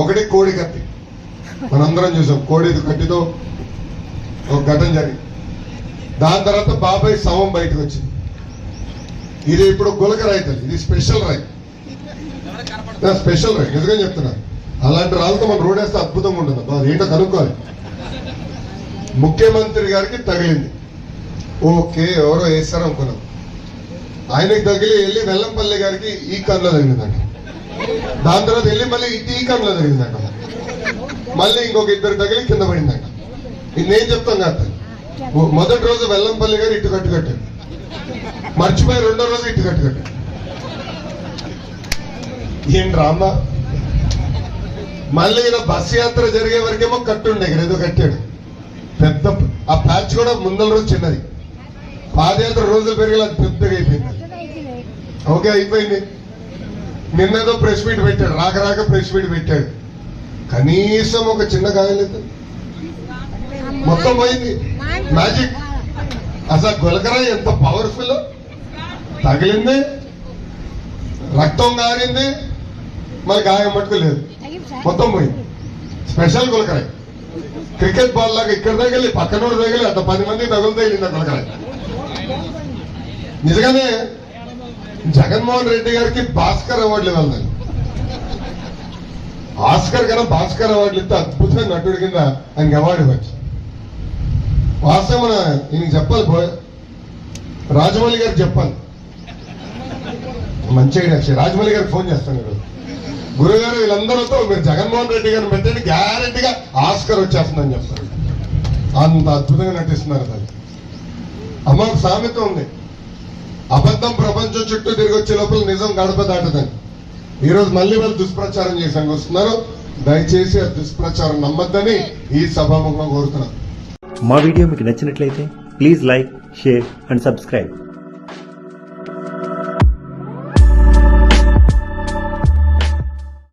ఒకటి కోడి కత్తి. మనందరం చూసాం కోడి కత్తితో ఒక ఘటన జరిగింది. దాని తర్వాత బాబాయ్ శవం బయటకు వచ్చింది. ఇది ఇప్పుడు గులక రైతు ఇది స్పెషల్ రైతు. స్పెషల్ రైట్ నిజంగా చెప్తున్నా? అలాంటి రాళ్ళతో మనం రోడ్ వేస్తే అద్భుతంగా ఉంటుంది బాబు అది ఏంటో కనుక్కోవాలి. ముఖ్యమంత్రి గారికి తగిలింది. ఓకే ఎవరో వేస్తారు అనుకున్నాం ఆయనకి తగిలి వెళ్ళి వెల్లంపల్లి గారికి ఈ కన్నులో తగిలిందండి దాని తర్వాత వెళ్ళి మళ్ళీ ఇటు ఈ మళ్ళీ ఇంకొక ఇద్దరు తగిలి కింద పడిందంట. ఇది నేను చెప్తాం కాదు. మొదటి రోజు వెల్లంపల్లి గారు ఇటు కట్టు కట్టాడు మర్చిపోయి రెండో రోజు ఇటు కట్టు కట్టాడు ఏం డ్రామా మళ్ళీ ఈయన బస్ యాత్ర జరిగే వరకేమో కట్టుండే ఇక్కడ ఏదో కట్టాడు. పెద్ద ఆ ప్యాచ్ కూడా ముందల రోజు చిన్నది. పాదయాత్ర రోజులు పెరిగేలా పెద్దగా అయిపోయింది. ఓకే అయిపోయింది. నిన్నేదో ప్రెస్ మీట్ పెట్టాడు రాక రాక ప్రెస్ మీట్ పెట్టాడు. కనీసం ఒక చిన్న గాయలేదు మొత్తం పోయింది. మ్యాజిక్ అసలు గులకరా ఎంత పవర్ఫుల్ తగిలింది. రక్తం గారింది. మరి గాయం మటుకు లేదు. మొత్తం పోయింది. స్పెషల్ గులకరాయ్ క్రికెట్ బాల్ లాగా ఇక్కడ తగిలి పక్కన తగిలి అంత పది మంది తగులు తగిలింది ఆ గులకరాయ్ నిజంగానే జగన్మోహన్ రెడ్డి గారికి భాస్కర్ అవార్డులు ఇవ్వాలి ఆస్కర్ కన్నా భాస్కర్ అవార్డులు ఇస్తే అద్భుతమైన నటుడి కింద ఆయనకి అవార్డు ఇవ్వచ్చు. వాస్తవం మన చెప్పాలి రాజమౌళి గారు చెప్పాలి. మంచి ఐడియా రాజమౌళి గారికి ఫోన్ చేస్తాను ఈరోజు. గురుగారు వీళ్ళందరితో మీరు జగన్మోహన్ రెడ్డి గారిని పెట్టండి గ్యారెంటీగా ఆస్కర్ వచ్చేస్తుందని చెప్తారు అంత అద్భుతంగా నటిస్తున్నారు దాన్ని అమ్మ సామెత ఉంది. అబద్ధం ప్రపంచం చుట్టూ తిరిగి వచ్చే లోపల నిజం గడప దాటదని ఈ రోజు మళ్ళీ వాళ్ళు దుష్ప్రచారం చేసానికి వస్తున్నారు. దయచేసి ఆ దుష్ప్రచారం నమ్మద్దని ఈ సభాముఖంగా కోరుతున్నాను. మా వీడియో మీకు నచ్చినట్లయితే please like share and subscribe.